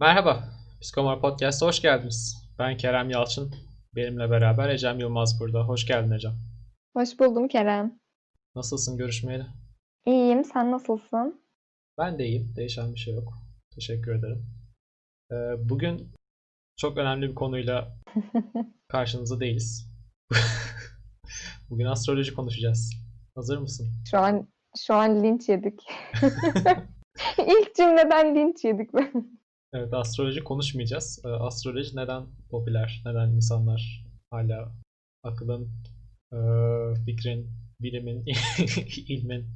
Merhaba, Psikomor Podcast'a hoş geldiniz. Ben Kerem Yalçın. Benimle beraber Ecem Yılmaz burada. Hoş geldin Ecem. Hoş buldum Kerem. Nasılsın görüşmeyeli? İyiyim, sen nasılsın? Ben de iyiyim. Değişen bir şey yok. Teşekkür ederim. Ee, bugün çok önemli bir konuyla karşınızda değiliz. Bugün astroloji konuşacağız. Hazır mısın? Şu an şu an linç yedik. İlk cümleden linç yedik ben. Evet, astroloji konuşmayacağız. Ee, astroloji neden popüler? Neden insanlar hala akılın, e, fikrin, bilimin, ilmin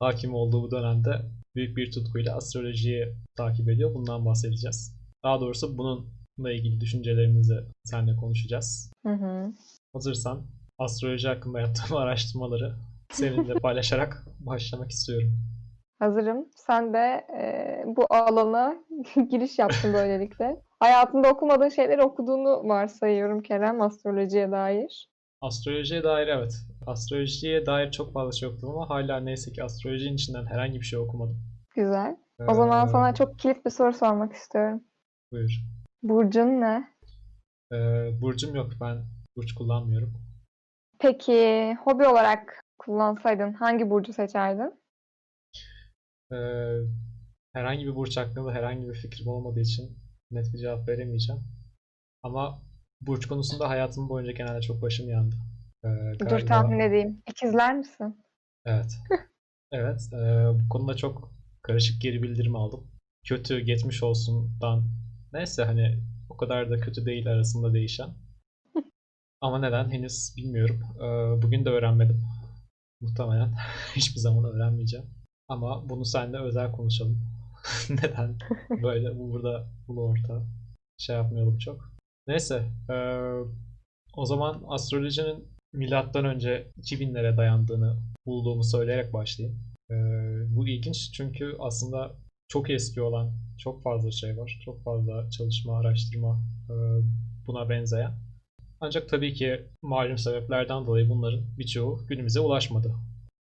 hakim olduğu bu dönemde büyük bir tutkuyla astrolojiyi takip ediyor. Bundan bahsedeceğiz. Daha doğrusu bununla ilgili düşüncelerimizi seninle konuşacağız. Hı hı. Hazırsan astroloji hakkında yaptığım araştırmaları seninle paylaşarak başlamak istiyorum. Hazırım. Sen de e, bu alana giriş yaptın böylelikle. Hayatında okumadığın şeyleri okuduğunu varsayıyorum Kerem astrolojiye dair. Astrolojiye dair evet. Astrolojiye dair çok fazla şey okudum ama hala neyse ki astrolojinin içinden herhangi bir şey okumadım. Güzel. O zaman sana çok kilit bir soru sormak istiyorum. Buyur. Burcun ne? Ee, burcum yok. Ben burç kullanmıyorum. Peki hobi olarak kullansaydın hangi burcu seçerdin? Ee, herhangi bir burç hakkında herhangi bir fikrim olmadığı için net bir cevap veremeyeceğim. Ama burç konusunda hayatım boyunca genelde çok başım yandı. Dur galiba- tahmin edeyim. İkizler misin? Evet. Evet. e, bu konuda çok karışık geri bildirim aldım. Kötü geçmiş olsundan neyse hani o kadar da kötü değil arasında değişen. Ama neden henüz bilmiyorum. E, bugün de öğrenmedim. Muhtemelen hiçbir zaman öğrenmeyeceğim. Ama bunu seninle özel konuşalım. Neden böyle bu burada ulu orta şey yapmayalım çok. Neyse. e, o zaman astrolojinin milattan önce 2000'lere dayandığını bulduğumu söyleyerek başlayayım. Ee, bu ilginç çünkü aslında çok eski olan çok fazla şey var. Çok fazla çalışma, araştırma e, buna benzeyen. Ancak tabii ki malum sebeplerden dolayı bunların birçoğu günümüze ulaşmadı.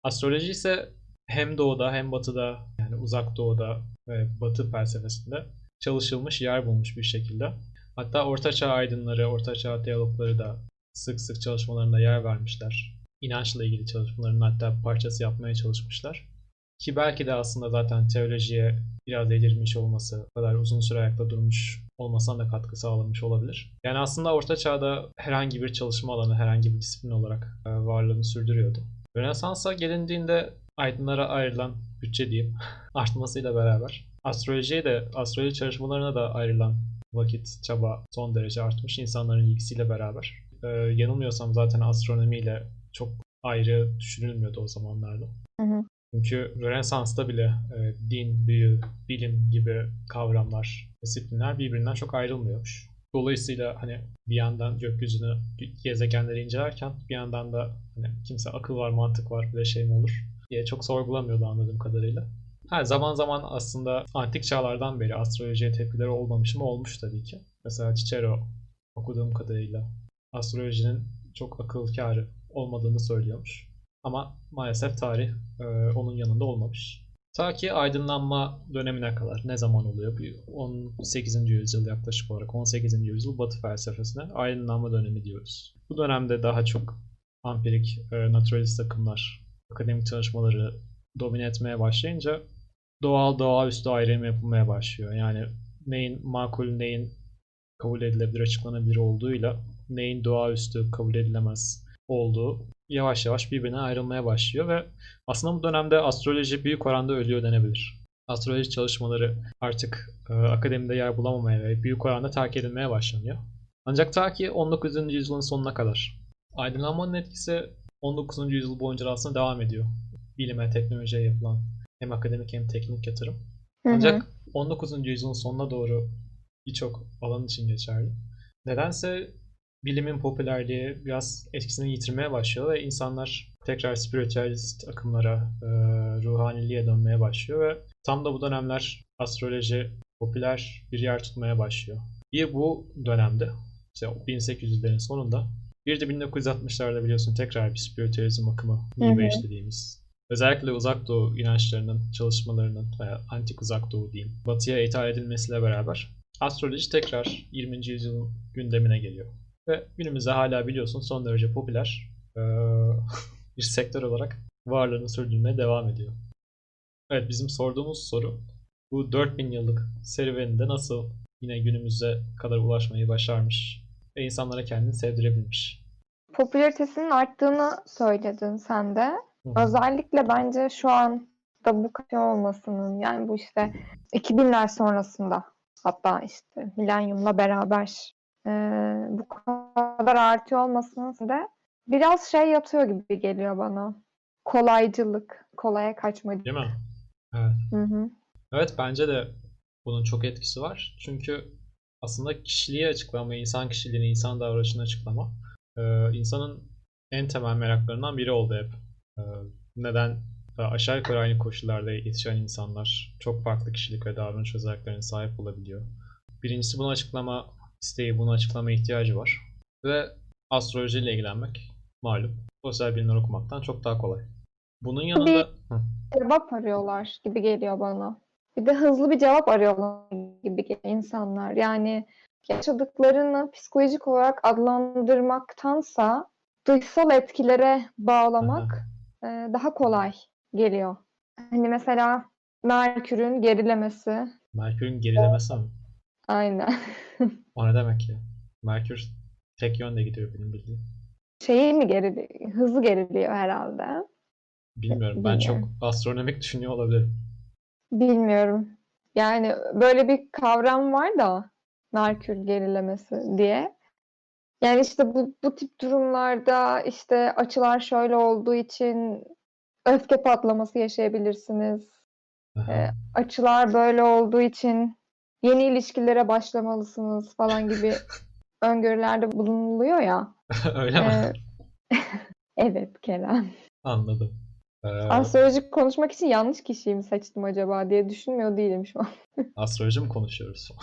Astroloji ise hem doğuda hem batıda yani uzak doğuda ve batı felsefesinde çalışılmış yer bulmuş bir şekilde. Hatta ortaçağ aydınları, ortaçağ teologları da sık sık çalışmalarında yer vermişler inançla ilgili çalışmalarının hatta parçası yapmaya çalışmışlar. Ki belki de aslında zaten teolojiye biraz delirmiş olması, kadar uzun süre ayakta durmuş olmasına da katkı sağlamış olabilir. Yani aslında Orta Çağ'da herhangi bir çalışma alanı, herhangi bir disiplin olarak e, varlığını sürdürüyordu. Rönesans'a gelindiğinde aydınlara ayrılan bütçe diyeyim artmasıyla beraber astrolojiye de, astroloji çalışmalarına da ayrılan vakit, çaba son derece artmış insanların ilgisiyle beraber. E, yanılmıyorsam zaten astronomiyle çok ayrı düşünülmüyordu o zamanlarda. Hı hı. Çünkü Rönesans'ta bile e, din, büyü, bilim gibi kavramlar, disiplinler birbirinden çok ayrılmıyormuş. Dolayısıyla hani bir yandan gökyüzünü, gezegenleri incelerken bir yandan da hani kimse akıl var, mantık var, de şey mi olur diye çok sorgulamıyordu anladığım kadarıyla. Ha, zaman zaman aslında antik çağlardan beri astrolojiye tepkileri olmamış mı? Olmuş tabii ki. Mesela Cicero okuduğum kadarıyla astrolojinin çok akıl kârı olmadığını söylüyormuş. Ama maalesef tarih e, onun yanında olmamış. Ta ki aydınlanma dönemine kadar ne zaman oluyor? Bir 18. yüzyıl yaklaşık olarak 18. yüzyıl Batı felsefesine aydınlanma dönemi diyoruz. Bu dönemde daha çok ampirik, e, naturalist akımlar, akademik çalışmaları domine etmeye başlayınca doğal doğaüstü ayrım yapılmaya başlıyor. Yani neyin makul, neyin kabul edilebilir, açıklanabilir olduğuyla neyin doğaüstü kabul edilemez olduğu yavaş yavaş birbirine ayrılmaya başlıyor ve aslında bu dönemde astroloji büyük oranda ölüyor denebilir. Astroloji çalışmaları artık e, akademide yer bulamamaya ve büyük oranda terk edilmeye başlanıyor. Ancak ta ki 19. yüzyılın sonuna kadar. Aydınlanmanın etkisi 19. yüzyıl boyunca da aslında devam ediyor. Bilime, teknolojiye yapılan hem akademik hem teknik yatırım. Hı hı. Ancak 19. yüzyılın sonuna doğru birçok alan için geçerli. Nedense bilimin popülerliği biraz etkisini yitirmeye başlıyor ve insanlar tekrar spiritüalist akımlara, e, ruhaniliğe dönmeye başlıyor ve tam da bu dönemler astroloji popüler bir yer tutmaya başlıyor. Bir bu dönemde, işte 1800'lerin sonunda, bir de 1960'larda biliyorsun tekrar bir spiritüalizm akımı. Age dediğimiz özellikle uzak doğu inançlarının, çalışmalarının veya antik uzak doğu diyeyim, batıya ithal edilmesiyle beraber astroloji tekrar 20. yüzyılın gündemine geliyor. Ve günümüzde hala biliyorsun son derece popüler eee, bir sektör olarak varlığını sürdürmeye devam ediyor. Evet bizim sorduğumuz soru bu 4000 yıllık serüveninde nasıl yine günümüze kadar ulaşmayı başarmış ve insanlara kendini sevdirebilmiş. Popülaritesinin arttığını söyledin sen de. Hı. Özellikle bence şu anda bu kadar olmasının yani bu işte 2000'ler sonrasında hatta işte milenyumla beraber e, bu kadar artıyor olmasının da biraz şey yatıyor gibi geliyor bana. Kolaycılık, kolaya kaçma. Değil mi? Evet. Hı hı. Evet bence de bunun çok etkisi var. Çünkü aslında kişiliği açıklama, insan kişiliğini, insan davranışını açıklama e, insanın en temel meraklarından biri oldu hep. E, Neden e, aşağı yukarı aynı koşullarda yetişen insanlar çok farklı kişilik ve davranış özelliklerine sahip olabiliyor. Birincisi bunu açıklama isteği, bunu açıklama ihtiyacı var. Ve astrolojiyle ilgilenmek malum sosyal bilimler okumaktan çok daha kolay. Bunun yanında... Hı. Cevap arıyorlar gibi geliyor bana. Bir de hızlı bir cevap arıyorlar gibi insanlar. Yani yaşadıklarını psikolojik olarak adlandırmaktansa dışsal etkilere bağlamak e, daha kolay geliyor. Hani mesela Merkür'ün gerilemesi. Merkür'ün gerilemesi mi? Aynen. O ne demek ya? Merkür tek yönde gidiyor benim bildiğim. Şeyi mi gerili hızlı geriliyor herhalde. Bilmiyorum. Ben çok Bilmiyorum. astronomik düşünüyor olabilirim. Bilmiyorum. Yani böyle bir kavram var da Merkür gerilemesi diye. Yani işte bu, bu tip durumlarda işte açılar şöyle olduğu için öfke patlaması yaşayabilirsiniz. Aha. Ee, açılar böyle olduğu için yeni ilişkilere başlamalısınız falan gibi öngörülerde bulunuluyor ya. Öyle mi? Ee, evet Kerem. Anladım. Ee, Astrolojik konuşmak için yanlış kişiyi mi seçtim acaba diye düşünmüyor değilim şu an. astroloji mi konuşuyoruz?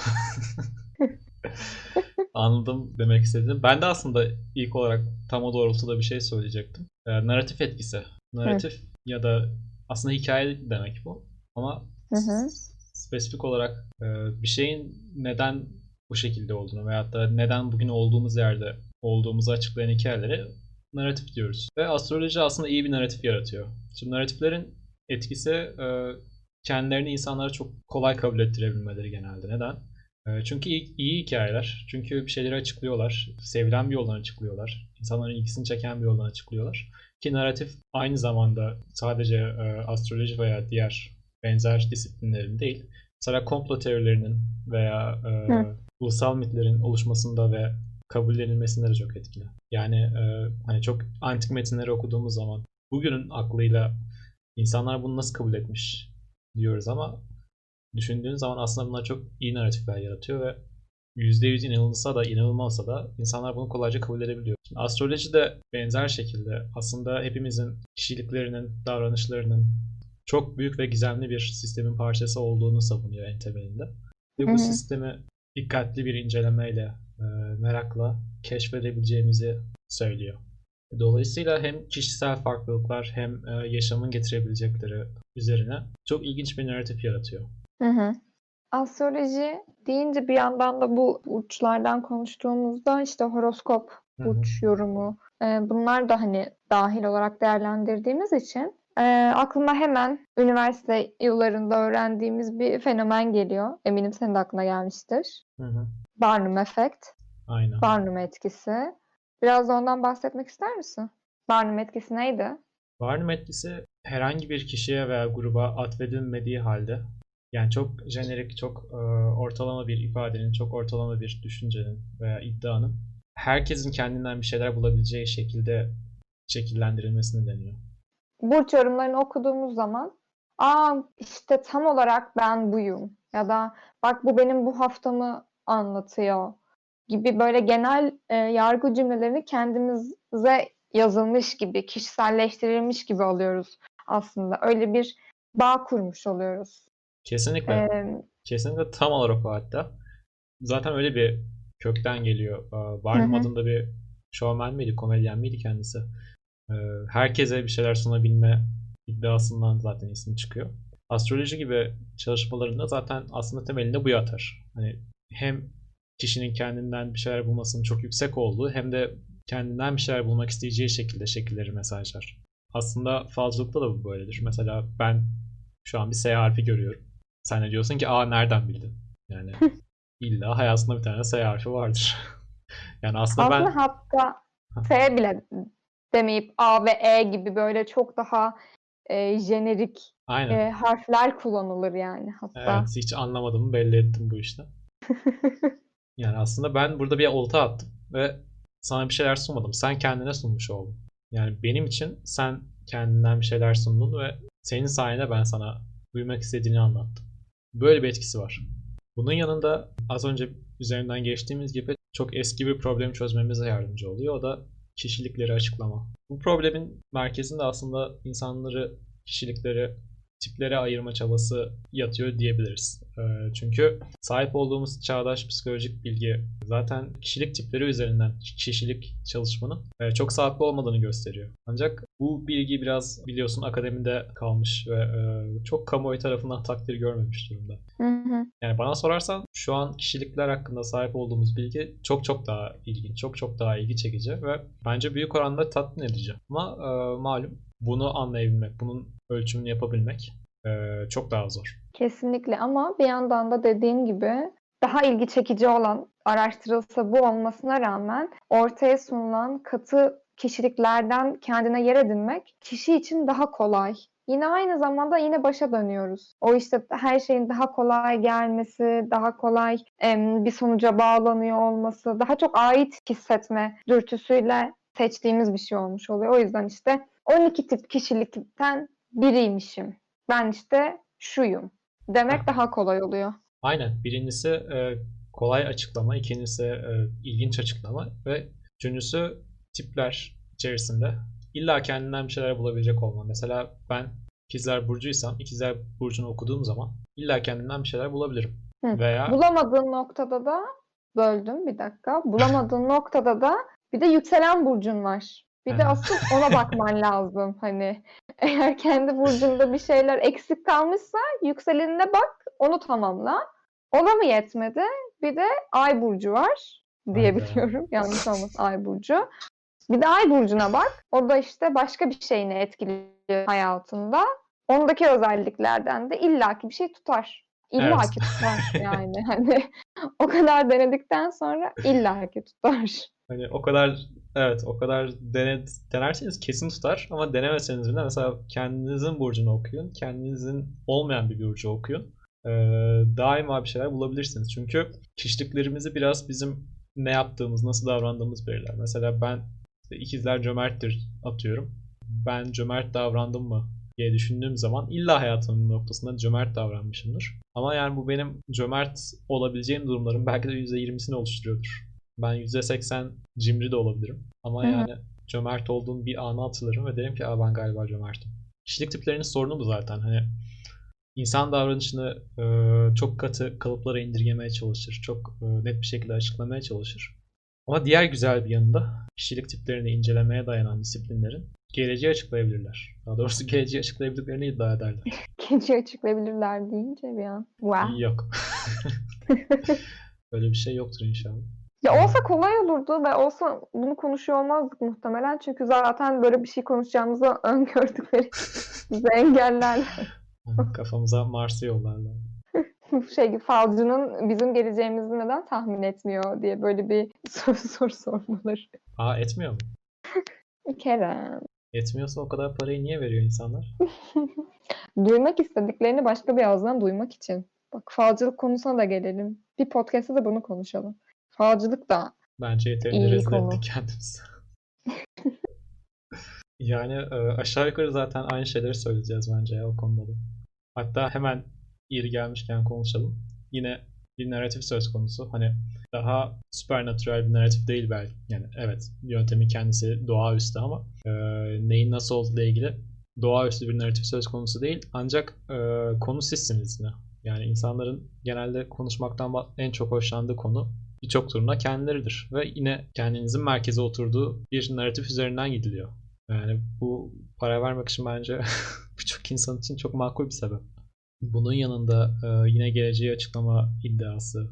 Anladım demek istediğim. Ben de aslında ilk olarak tam o doğrultuda bir şey söyleyecektim. Ee, narratif etkisi. Narratif ya da aslında hikaye demek bu. Ama Hı hı. spesifik olarak e, bir şeyin neden bu şekilde olduğunu veyahut da neden bugün olduğumuz yerde olduğumuzu açıklayan hikayeleri narratif diyoruz. Ve astroloji aslında iyi bir narratif yaratıyor. Şimdi narratiflerin etkisi e, kendilerini insanlara çok kolay kabul ettirebilmeleri genelde. Neden? E, Çünkü iyi, iyi hikayeler. Çünkü bir şeyleri açıklıyorlar. Sevilen bir yoldan açıklıyorlar. İnsanların ilgisini çeken bir yoldan açıklıyorlar. Ki narratif aynı zamanda sadece e, astroloji veya diğer benzer disiplinlerin değil. Mesela komplo teorilerinin veya e, Hı. ulusal mitlerin oluşmasında ve kabullenilmesinde de çok etkili. Yani e, hani çok antik metinleri okuduğumuz zaman bugünün aklıyla insanlar bunu nasıl kabul etmiş diyoruz ama düşündüğün zaman aslında bunlar çok iyi narratifler yaratıyor ve %100 inanılsa da inanılmazsa da insanlar bunu kolayca kabul edebiliyor. Şimdi astroloji de benzer şekilde aslında hepimizin kişiliklerinin, davranışlarının çok büyük ve gizemli bir sistemin parçası olduğunu savunuyor en temelinde. Ve bu sistemi dikkatli bir incelemeyle, merakla keşfedebileceğimizi söylüyor. Dolayısıyla hem kişisel farklılıklar hem e, yaşamın getirebilecekleri üzerine çok ilginç bir narratif yaratıyor. Hı hı. Astroloji deyince bir yandan da bu burçlardan konuştuğumuzda işte horoskop, Hı hı. burç yorumu e, bunlar da hani dahil olarak değerlendirdiğimiz için e, aklıma hemen üniversite yıllarında öğrendiğimiz bir fenomen geliyor. Eminim senin de aklına gelmiştir. Hı hı. Barnum Effect, Aynen. Barnum etkisi. Biraz da ondan bahsetmek ister misin? Barnum etkisi neydi? Barnum etkisi herhangi bir kişiye veya gruba atfedilmediği halde yani çok jenerik, çok e, ortalama bir ifadenin, çok ortalama bir düşüncenin veya iddianın herkesin kendinden bir şeyler bulabileceği şekilde şekillendirilmesini deniyor. burç yorumlarını okuduğumuz zaman aa işte tam olarak ben buyum ya da bak bu benim bu haftamı anlatıyor gibi böyle genel e, yargı cümlelerini kendimize yazılmış gibi, kişiselleştirilmiş gibi alıyoruz aslında. Öyle bir bağ kurmuş oluyoruz. Kesinlikle. Ee, Kesinlikle tam olarak o hatta. Zaten öyle bir kökten geliyor. Barnum hı, adında bir şovmen miydi, komedyen miydi kendisi? Herkese bir şeyler sunabilme iddiasından zaten ismi çıkıyor. Astroloji gibi çalışmalarında zaten aslında temelinde bu yatar. Hani hem kişinin kendinden bir şeyler bulmasının çok yüksek olduğu hem de kendinden bir şeyler bulmak isteyeceği şekilde şekilleri mesajlar. Aslında falcılıkta da bu böyledir. Mesela ben şu an bir S harfi görüyorum. Sen de diyorsun ki aa nereden bildin? Yani illa hayatında bir tane S harfi vardır. yani aslında, Aslında ben hatta S bile demeyip A ve E gibi böyle çok daha e, jenerik aynen. e, harfler kullanılır yani hatta. Evet, hiç anlamadığımı belli ettim bu işte. Yani aslında ben burada bir olta attım ve sana bir şeyler sunmadım. Sen kendine sunmuş oldun. Yani benim için sen kendinden bir şeyler sundun ve senin sayende ben sana duymak istediğini anlattım. Böyle bir etkisi var. Bunun yanında az önce üzerinden geçtiğimiz gibi çok eski bir problemi çözmemize yardımcı oluyor. O da kişilikleri açıklama. Bu problemin merkezinde aslında insanları, kişilikleri, tiplere ayırma çabası yatıyor diyebiliriz. Ee, çünkü sahip olduğumuz çağdaş psikolojik bilgi zaten kişilik tipleri üzerinden kişilik çalışmanın e, çok sağlıklı olmadığını gösteriyor. Ancak bu bilgi biraz biliyorsun akademide kalmış ve e, çok kamuoyu tarafından takdir görmemiş durumda. Hı hı. Yani bana sorarsan şu an kişilikler hakkında sahip olduğumuz bilgi çok çok daha ilginç, çok çok daha ilgi çekici ve bence büyük oranda tatmin edici. Ama e, malum bunu anlayabilmek, bunun ölçümünü yapabilmek e, çok daha zor. Kesinlikle ama bir yandan da dediğim gibi daha ilgi çekici olan araştırılsa bu olmasına rağmen ortaya sunulan katı kişiliklerden kendine yer edinmek kişi için daha kolay. Yine aynı zamanda yine başa dönüyoruz. O işte her şeyin daha kolay gelmesi, daha kolay bir sonuca bağlanıyor olması, daha çok ait hissetme dürtüsüyle seçtiğimiz bir şey olmuş oluyor. O yüzden işte 12 tip kişilikten biriymişim. Ben işte şuyum demek Ha. daha kolay oluyor. Aynen. Birincisi e, kolay açıklama, ikincisi e, ilginç açıklama ve üçüncüsü tipler içerisinde illa kendinden bir şeyler bulabilecek olma. Mesela ben ikizler burcuysam, ikizler burcunu okuduğum zaman illa kendimden bir şeyler bulabilirim. Hı. Veya Bulamadığın noktada da böldüm bir dakika. Bulamadığın noktada da bir de yükselen burcun var. Bir de asıl ona bakman lazım. Hani eğer kendi burcunda bir şeyler eksik kalmışsa yükselenine bak, onu tamamla. Ona mı yetmedi? Bir de ay burcu var diye biliyorum. Yanlış olmasın ay burcu. Bir de ay burcuna bak. O da işte başka bir şeyini etkiliyor hayatında. Ondaki özelliklerden de illaki bir şey tutar. Evet. İllaki tutar yani. Hani o kadar denedikten sonra illaki tutar. hani o kadar evet o kadar dene, denerseniz kesin tutar ama denemeseniz bile mesela kendinizin burcunu okuyun. Kendinizin olmayan bir burcu okuyun. Ee, daima bir şeyler bulabilirsiniz. Çünkü kişiliklerimizi biraz bizim ne yaptığımız, nasıl davrandığımız belirler. Mesela ben işte ikizler cömerttir atıyorum. Ben cömert davrandım mı diye düşündüğüm zaman illa hayatımın noktasında cömert davranmışımdır. Ama yani bu benim cömert olabileceğim durumların belki de %20'sini oluşturuyordur. Ben %80 cimri de olabilirim. Ama Hı hı. yani cömert olduğum bir anı hatırlarım ve derim ki Aa, ben galiba cömertim. Kişilik tiplerinin sorunu bu zaten. Hani insan davranışını e, çok katı kalıplara indirgemeye çalışır. Çok e, net bir şekilde açıklamaya çalışır. Ama diğer güzel bir yanında kişilik tiplerini incelemeye dayanan disiplinlerin geleceği açıklayabilirler. Daha doğrusu geleceği açıklayabildiklerini iddia ederler. Gece açıklayabilirler deyince bir an. Wow. Yok. Böyle bir şey yoktur inşallah. Ya olsa kolay olurdu ve olsa bunu konuşuyor olmazdık muhtemelen. Çünkü zaten böyle bir şey konuşacağımızı öngördükleri bizi engellerler. Kafamıza Mars'ı yollarlar. Şey falcının bizim geleceğimizi neden tahmin etmiyor diye böyle bir soru, soru sormaları. Aa etmiyor mu? Kerem. Etmiyorsa o kadar parayı niye veriyor insanlar? Duymak istediklerini başka bir ağızdan duymak için. Bak falcılık konusuna da gelelim. Bir podcast'ta da bunu konuşalım. Falcılık da Bence yeterince rezil ettik kendimizi. yani e, aşağı yukarı zaten aynı şeyleri söyleyeceğiz bence ya o konuda da. Hatta hemen yeri gelmişken konuşalım. Yine bir narratif söz konusu. Hani daha supernatural bir narratif değil belki. Yani evet yöntemin kendisi doğaüstü ama e, neyin nasıl olduğu ile ilgili doğaüstü bir narratif söz konusu değil. Ancak e, konu sizsiniz yine. Yani insanların genelde konuşmaktan en çok hoşlandığı konu birçok turuna kendileridir. Ve yine kendinizin merkeze oturduğu bir narratif üzerinden gidiliyor. Yani bu para vermek için bence birçok insan için çok makul bir sebep. Bunun yanında e, yine geleceği açıklama iddiası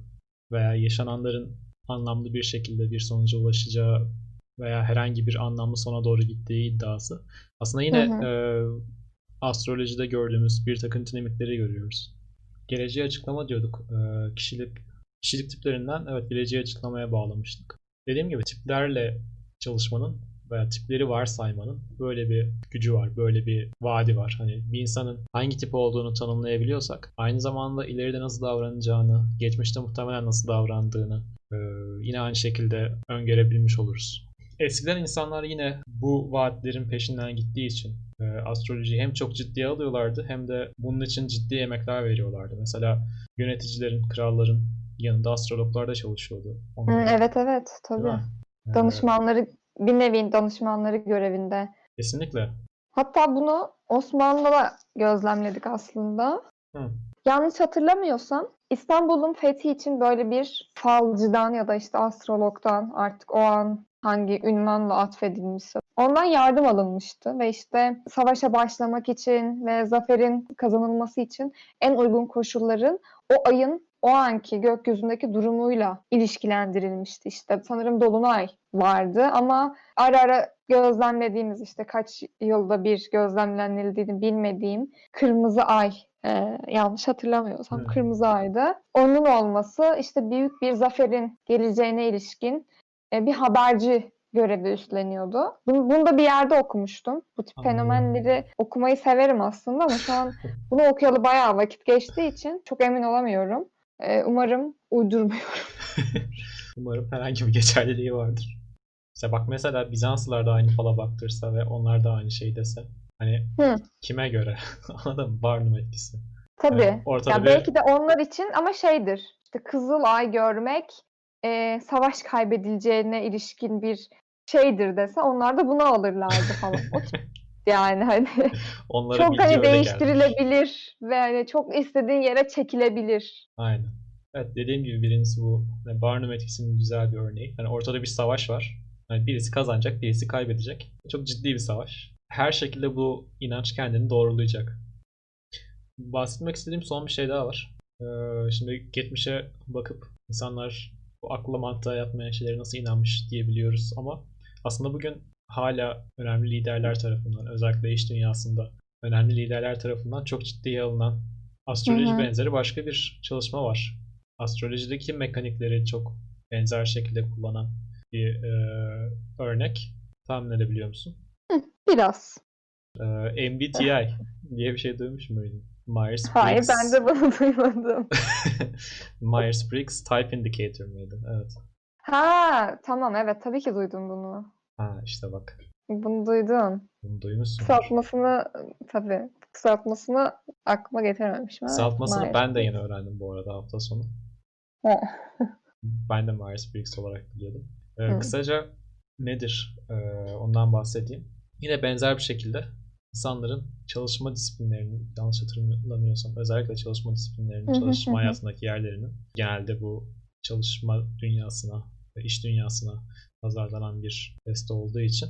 veya yaşananların anlamlı bir şekilde bir sonuca ulaşacağı veya herhangi bir anlamlı sona doğru gittiği iddiası. Aslında yine Hı hı. e, astrolojide gördüğümüz bir takım dinamikleri görüyoruz. Geleceği açıklama diyorduk. E, kişilik kişilik tiplerinden evet geleceği açıklamaya bağlamıştık. Dediğim gibi tiplerle çalışmanın veya tipleri varsaymanın böyle bir gücü var, böyle bir vaadi var. Hani bir insanın hangi tip olduğunu tanımlayabiliyorsak aynı zamanda ileride nasıl davranacağını, geçmişte muhtemelen nasıl davrandığını e, yine aynı şekilde öngörebilmiş oluruz. Eskiden insanlar yine bu vaatlerin peşinden gittiği için e, astrolojiyi hem çok ciddiye alıyorlardı hem de bunun için ciddi emekler veriyorlardı. Mesela yöneticilerin, kralların yanında astrologlar da çalışıyordu. Onlar, evet evet tabii. E, Danışmanları bir nevi danışmanları görevinde. kesinlikle. Hatta bunu Osmanlı'da gözlemledik aslında. Hı. Yanlış hatırlamıyorsam İstanbul'un fethi için böyle bir falcıdan ya da işte astrologdan artık o an hangi ünvanla atfedilmişse ondan yardım alınmıştı ve işte savaşa başlamak için ve zaferin kazanılması için en uygun koşulların o ayın o anki gökyüzündeki durumuyla ilişkilendirilmişti. İşte sanırım dolunay vardı ama ara ara gözlemlediğimiz işte kaç yılda bir gözlemlenildiğini bilmediğim kırmızı ay e, yanlış hatırlamıyorsam Hı. kırmızı aydı. Onun olması işte büyük bir zaferin geleceğine ilişkin e, bir haberci görevi üstleniyordu. Bunu, bunu da bir yerde okumuştum. Bu tip Anladım. fenomenleri okumayı severim aslında ama şu an bunu okuyalı bayağı vakit geçtiği için çok emin olamıyorum. E, umarım uydurmuyorum. Umarım herhangi bir geçerliliği vardır. İşte bak mesela Bizanslılar da aynı fala baktırsa ve onlar da aynı şey dese. Hani Hı. kime göre? Anladın mı? Barnum etkisi. Tabii. Yani ortada Ya bir- belki de onlar için ama şeydir. İşte kızıl ay görmek e, savaş kaybedileceğine ilişkin bir şeydir dese onlar da bunu alırlardı falan. O tip yani hani Onlara çok hani öyle gelmiş. değiştirilebilir ve hani çok istediğin yere çekilebilir. Aynen. Evet dediğim gibi birincisi bu yani Barnum etkisinin güzel bir örneği. Hani ortada bir savaş var. Hani birisi kazanacak, birisi kaybedecek. Çok ciddi bir savaş. Her şekilde bu inanç kendini doğrulayacak. Bahsetmek istediğim son bir şey daha var. Ee, şimdi geçmişe bakıp insanlar bu akla mantığa yatmayan şeylere nasıl inanmış diyebiliyoruz ama aslında bugün hala önemli liderler tarafından özellikle iş dünyasında önemli liderler tarafından çok ciddiye alınan astroloji Hı hı. benzeri başka bir çalışma var. Astrolojideki mekanikleri çok benzer şekilde kullanan bir e, örnek. Tahmin edebiliyor musun? Biraz. E, MBTI diye bir şey duymuş muydun? Myers-Briggs. Hayır ben de bunu duymadım. Myers-Briggs Type Indicator mıydı? Evet. Ha tamam evet tabii ki duydum bunu. Ha işte bak. Bunu duydum. Bunu duymuşsun. Kısaltmasını tabii kısaltmasını aklıma getirememişim. ama Kısaltmasını ben de yeni öğrendim bu arada hafta sonu. Ben de Myers-Briggs olarak biliyordum. Ee, Hı. kısaca nedir? Ee, ondan bahsedeyim. Yine benzer bir şekilde insanların çalışma disiplinlerinin, yanlış hatırlamıyorsam özellikle çalışma disiplinlerinin, çalışma hayatındaki yerlerinin genelde bu çalışma dünyasına iş dünyasına pazarlanan bir test olduğu için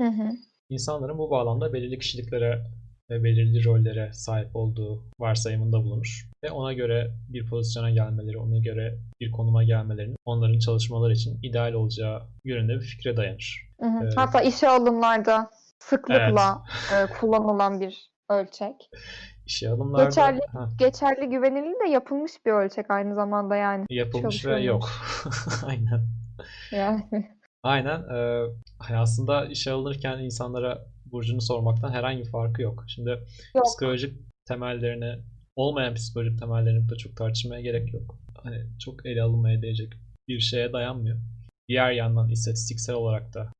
Hı hı. insanların bu bağlamda belirli kişiliklere ve belirli rollere sahip olduğu varsayımında bulunur. Ve ona göre bir pozisyona gelmeleri, ona göre bir konuma gelmelerinin onların çalışmalar için ideal olacağı yönünde bir fikre dayanır. Hı hı. Evet. Hatta işe alımlarda sıklıkla e, kullanılan bir ölçek. İşe alımlarda Geçerli- Ha, Geçerli güvenilir de yapılmış bir ölçek aynı zamanda yani. yapılmış ve yok. Aynen. Yani. Aynen. Ee, aslında işe alınırken insanlara burcunu sormaktan herhangi bir farkı yok. Şimdi Yok. psikolojik temellerini olmayan psikolojik temellerini de çok tartışmaya gerek yok. Hani çok ele alınmaya değecek bir şeye dayanmıyor. Diğer yandan istatistiksel olarak da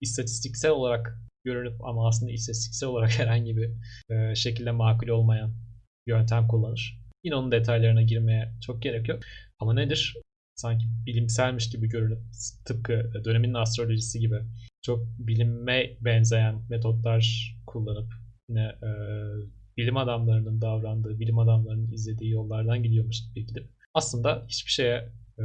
istatistiksel olarak görünüp ama aslında istatistiksel olarak herhangi bir e, şekilde makul olmayan yöntem kullanır. Yine onun detaylarına girmeye çok gerek yok. Ama nedir? Sanki bilimselmiş gibi görünüp tıpkı dönemin astrolojisi gibi çok bilime benzeyen metotlar kullanıp yine e, bilim adamlarının davrandığı, bilim adamlarının izlediği yollardan gidiyormuş gibi gidip aslında hiçbir şeye, e,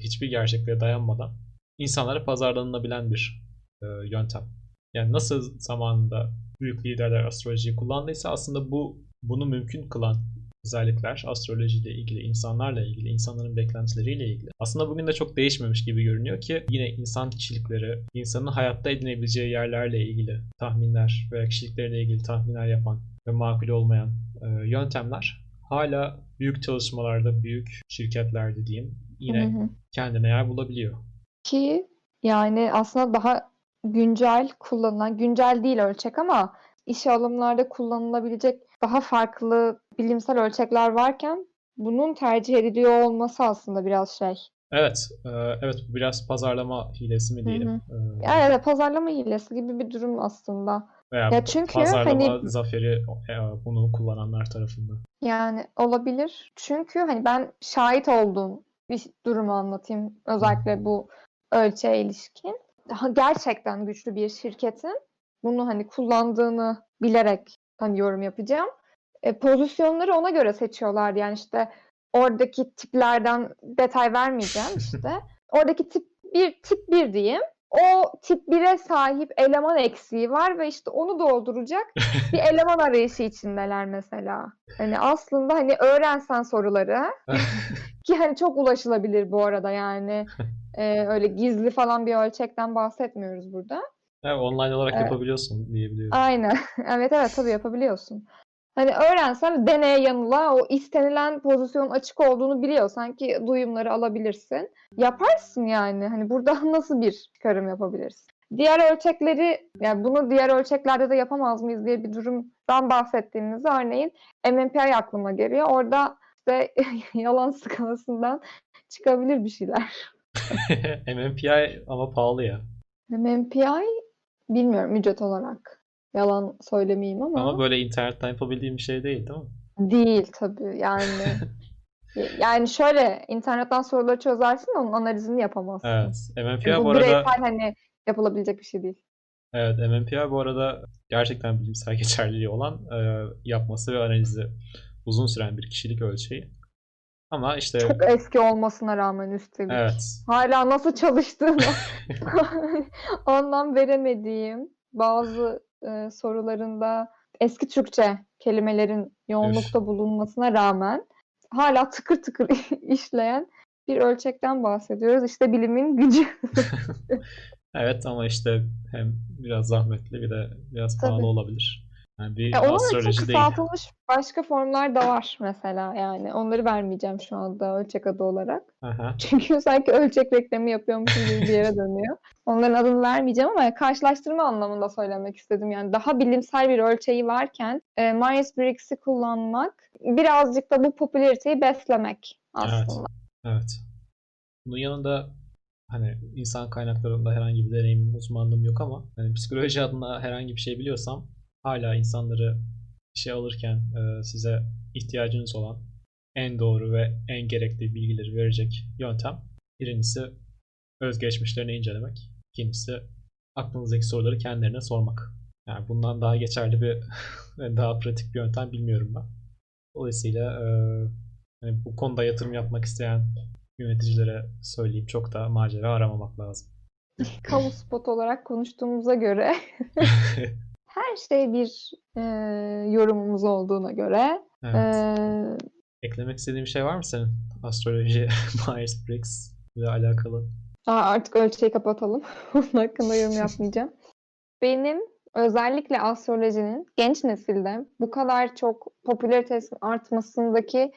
hiçbir gerçekliğe dayanmadan insanlara pazarlanılabilen bir e, yöntem. Yani nasıl zamanında büyük liderler astrolojiyi kullandıysa aslında bu bunu mümkün kılan özellikler astrolojiyle ilgili, insanlarla ilgili, insanların beklentileriyle ilgili. Aslında bugün de çok değişmemiş gibi görünüyor ki yine insan kişilikleri, insanın hayatta edinebileceği yerlerle ilgili tahminler veya kişilikleriyle ilgili tahminler yapan ve makul olmayan e, yöntemler hala büyük çalışmalarda, büyük şirketlerde diyeyim yine Hı hı. kendine yer bulabiliyor. Ki yani aslında daha güncel kullanılan, güncel değil ölçek ama işe alımlarda kullanılabilecek daha farklı bilimsel ölçekler varken bunun tercih ediliyor olması aslında biraz şey. Evet, e, evet bu biraz pazarlama hilesi mi Hı diyelim. hı. E, Yani evet, pazarlama hilesi gibi bir durum aslında. veya Ya çünkü pazarlama hani zaferi e, bunu kullananlar tarafından. yani olabilir. Çünkü hani ben şahit olduğum bir durumu anlatayım. Özellikle bu ölçeğe ilişkin. Gerçekten güçlü bir şirketin bunu hani kullandığını bilerek hani yorum yapacağım. E, pozisyonları ona göre seçiyorlar. Yani işte oradaki tiplerden detay vermeyeceğim işte. Oradaki tip bir tip bir diyeyim. O tip 1'e sahip eleman eksiği var ve işte onu dolduracak bir eleman arayışı içindeler mesela. Hani aslında hani öğrensen soruları ki hani çok ulaşılabilir bu arada yani Ee, öyle gizli falan bir ölçekten bahsetmiyoruz burada. Evet, online olarak Evet. yapabiliyorsun diyebiliyorum. Aynen. Evet evet tabii yapabiliyorsun. Hani öğrensen deneye yanıla o istenilen pozisyonun açık olduğunu biliyorsan ki duyumları alabilirsin. Yaparsın yani. Hani burada nasıl bir çıkarım yapabilirsin? Diğer ölçekleri, yani bunu diğer ölçeklerde de yapamaz mıyız diye bir durumdan bahsettiğimizde örneğin MMPI aklıma geliyor. Orada işte yalan skalasından çıkabilir bir şeyler. MMPI ama pahalı ya. MMPI bilmiyorum ücret olarak. Yalan söylemeyeyim ama. Ama böyle internetten yapabildiğim bir şey değil değil mi? Değil tabii yani. Yani şöyle internetten soruları çözersin onun analizini yapamazsın. Evet. MMPI Çünkü bu bu arada bireysel hani yapılabilecek bir şey değil. evet MMPI bu arada gerçekten bilimsel geçerliliği olan e, yapması ve analizi uzun süren bir kişilik ölçeği. Ama işte Çok eski olmasına rağmen üstelik. evet. Hala nasıl çalıştığını anlam veremediğim bazı e, sorularında eski Türkçe kelimelerin yoğunlukta bulunmasına rağmen hala tıkır tıkır işleyen bir ölçekten bahsediyoruz. İşte bilimin gücü. Evet ama işte hem biraz zahmetli bir de biraz pahalı Tabii. olabilir. Yani bir Ya onun için astroloji değil. kısaltılmış başka formlar da var mesela yani. Onları vermeyeceğim şu anda ölçek adı olarak. Aha. Çünkü sanki ölçek reklamı yapıyormuşum gibi bir yere dönüyor. Onların adını vermeyeceğim ama karşılaştırma anlamında söylemek istedim. Yani daha bilimsel bir ölçeği varken e, Myers-Briggs'i kullanmak birazcık da bu popülariteyi beslemek aslında. Evet. Bunun yanında hani insan kaynaklarında herhangi bir deneyimim, uzmanlığım yok ama hani psikoloji adına herhangi bir şey biliyorsam hala insanları işe alırken e, size ihtiyacınız olan en doğru ve en gerekli bilgileri verecek yöntem birincisi özgeçmişlerini incelemek, ikincisi aklınızdaki soruları kendilerine sormak. Yani bundan daha geçerli bir daha pratik bir yöntem bilmiyorum ben. Dolayısıyla e, hani bu konuda yatırım yapmak isteyen yöneticilere söyleyeyim çok da macera aramamak lazım. Kamu spot olarak konuştuğumuza göre her şey bir e, yorumumuz olduğuna göre Evet. e, Eklemek istediğin bir şey var mı senin? Astroloji, Myers-Briggs ile alakalı. Aa, artık ölçeği kapatalım. Onun hakkında yorum yapmayacağım. Benim özellikle astrolojinin genç nesilde bu kadar çok popülaritesinin artmasındaki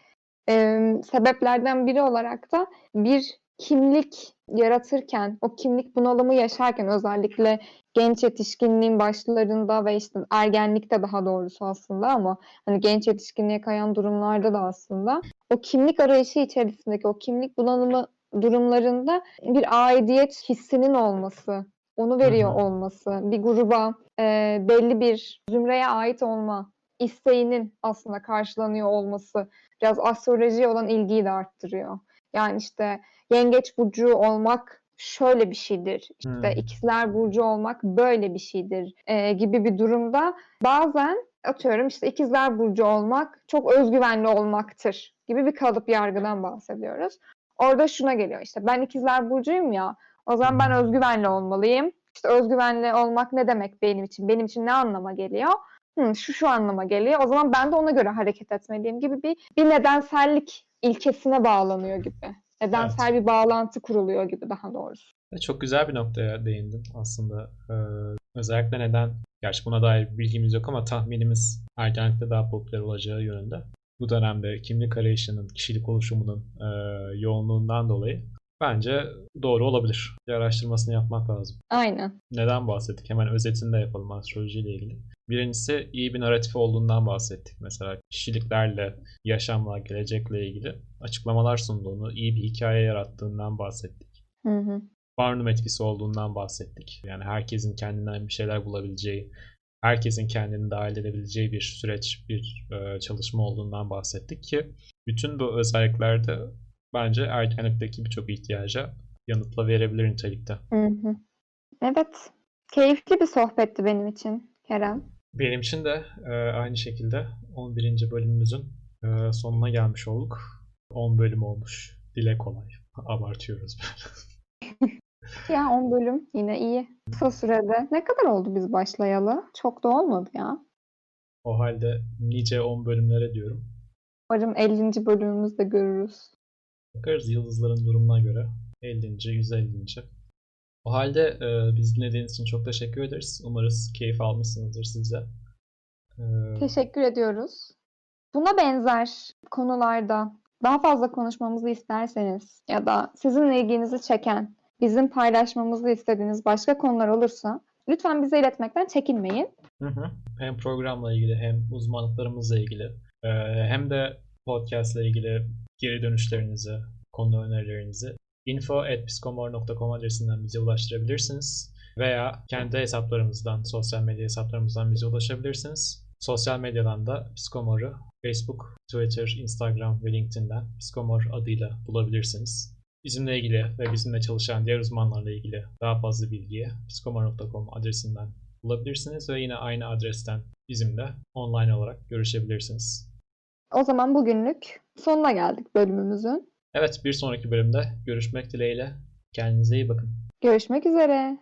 e, sebeplerden biri olarak da bir kimlik yaratırken, o kimlik bunalımı yaşarken özellikle genç yetişkinliğin başlarında ve işte ergenlikte daha doğrusu aslında ama hani genç yetişkinliğe kayan durumlarda da aslında o kimlik arayışı içerisindeki o kimlik bunalımı durumlarında bir aidiyet hissinin olması, onu veriyor olması, bir gruba e, belli bir zümreye ait olma isteğinin aslında karşılanıyor olması biraz astrolojiye olan ilgiyi de arttırıyor. Yani işte yengeç burcu olmak şöyle bir şeydir, işte Hmm. ikizler burcu olmak böyle bir şeydir e, gibi bir durumda bazen atıyorum işte ikizler burcu olmak çok özgüvenli olmaktır gibi bir kalıp yargıdan bahsediyoruz. Orada şuna geliyor işte ben ikizler burcuyum ya o zaman ben özgüvenli olmalıyım. İşte özgüvenli olmak ne demek benim için? Benim için ne anlama geliyor? Hı, şu şu anlama geliyor. O zaman ben de ona göre hareket etmeliyim gibi bir bir nedensellik ilkesine bağlanıyor gibi. Nedensel bir bağlantı kuruluyor gibi daha doğrusu. Ve Çok güzel bir noktaya değindin aslında. Ee, özellikle neden, gerçi buna dair bilgimiz yok ama tahminimiz ergenlikte daha popüler olacağı yönünde. Bu dönemde kimlik arayışının, kişilik oluşumunun e, yoğunluğundan dolayı bence doğru olabilir. Bir araştırmasını yapmak lazım. Aynen. Neden bahsettik? Hemen özetini de yapalım astrolojiyle ilgili. Birincisi iyi bir narratif olduğundan bahsettik. Mesela kişiliklerle, yaşamla, gelecekle ilgili açıklamalar sunduğunu, iyi bir hikaye yarattığından bahsettik. Hı hı. Barnum etkisi olduğundan bahsettik. Yani herkesin kendinden bir şeyler bulabileceği, herkesin kendini dahil edebileceği bir süreç, bir e, çalışma olduğundan bahsettik ki bütün bu özelliklerde bence ergenlikteki birçok ihtiyaca yanıtla verebilir nitelikte. Hı hı. Evet. Keyifli bir sohbetti benim için Kerem. Benim için de e, aynı şekilde 11. bölümümüzün e, sonuna gelmiş olduk. 10 bölüm olmuş. Dile kolay. Abartıyoruz. Ya 10 bölüm yine iyi. Kısa sürede. Ne kadar oldu biz başlayalı? Çok da olmadı ya. O halde nice 10 bölümlere diyorum. Umarım 50. bölümümüzde görürüz. Bakarız yıldızların durumuna göre. 50. 150. O halde e, biz dinlediğiniz için çok teşekkür ederiz. Umarız keyif almışsınızdır siz de. E, Teşekkür ediyoruz. Buna benzer konularda daha fazla konuşmamızı isterseniz ya da sizinle ilginizi çeken, bizim paylaşmamızı istediğiniz başka konular olursa lütfen bize iletmekten çekinmeyin. Hı hı. Hem programla ilgili hem uzmanlıklarımızla ilgili e, hem de podcast ile ilgili geri dönüşlerinizi, konu önerilerinizi info.psikomor.com adresinden bize ulaştırabilirsiniz. Veya kendi hesaplarımızdan, sosyal medya hesaplarımızdan bize ulaşabilirsiniz. Sosyal medyadan da Psikomor'u Facebook, Twitter, Instagram ve LinkedIn'den Psikomor adıyla bulabilirsiniz. Bizimle ilgili ve bizimle çalışan diğer uzmanlarla ilgili daha fazla bilgiyi psikomor.com adresinden bulabilirsiniz ve yine aynı adresten bizimle online olarak görüşebilirsiniz. O zaman bugünlük sonuna geldik bölümümüzün. Evet bir sonraki bölümde görüşmek dileğiyle. Kendinize iyi bakın. Görüşmek üzere.